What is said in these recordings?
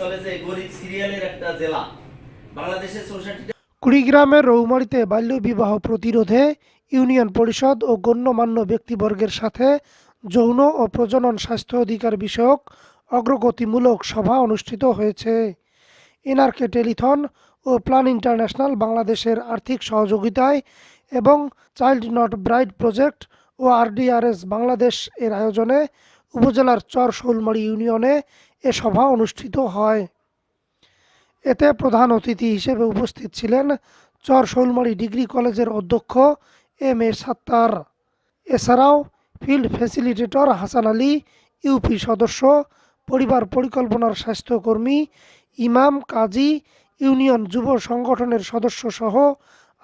যে সিরিয়ালের একটা জেলা। বাংলাদেশের কুড়িগ্রামের রৌমারিতে বাল্যবিবাহ প্রতিরোধে ইউনিয়ন পরিষদ ও গণ্যমান্য ব্যক্তিবর্গের সাথে যৌন ও প্রজনন স্বাস্থ্য অধিকার বিষয়ক অগ্রগতিমূলক সভা অনুষ্ঠিত হয়েছে। এনআরকে টেলিথন ও প্ল্যান ইন্টারন্যাশনাল বাংলাদেশের আর্থিক সহযোগিতায় এবং চাইল্ড নট ব্রাইড প্রজেক্ট ও আরডিআরএস বাংলাদেশ এর আয়োজনে উপজেলার চর শোলমারি ইউনিয়নে এ সভা অনুষ্ঠিত হয়। এতে প্রধান অতিথি হিসেবে উপস্থিত ছিলেন চর শৌলমারি ডিগ্রি কলেজের অধ্যক্ষ এম এ সাত্তার। এছাড়াও field facilitator Hasan Ali UP সদস্য পরিবার পরিকল্পনার স্বাস্থ্যকর্মী ইমাম কাজী ইউনিয়ন যুব সংগঠনের সদস্য সহ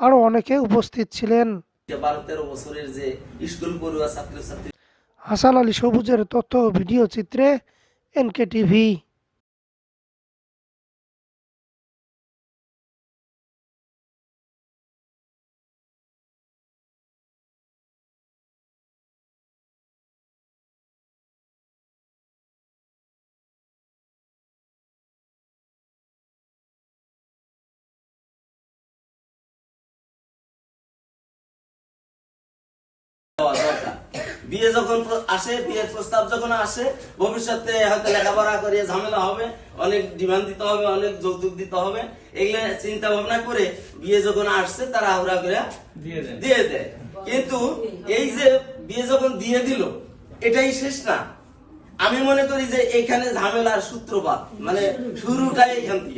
আরও অনেকে উপস্থিত ছিলেন। হাসান আলী সবুজের তথ্য ও ভিডিও চিত্রে एन के टी वी বিয়ে যখন আসে বিয়ের প্রস্তাব যখন আসে ভবিষ্যতে হয়তো লেখাপড়া করে ঝামেলা হবে অনেক ডিমান্ড দিতে হবে অনেক যৌতুক দিতে হবে। এগুলো চিন্তা ভাবনা করে বিয়ে যখন আসছে তারা আউরা করে দিয়ে দেয়। কিন্তু এই যে বিয়ে যখন দিয়ে দিল এটাই শেষ না। আমি মনে করি যে এখানে ঝামেলার সূত্রপাত মানে শুরুটাই এখান থেকে।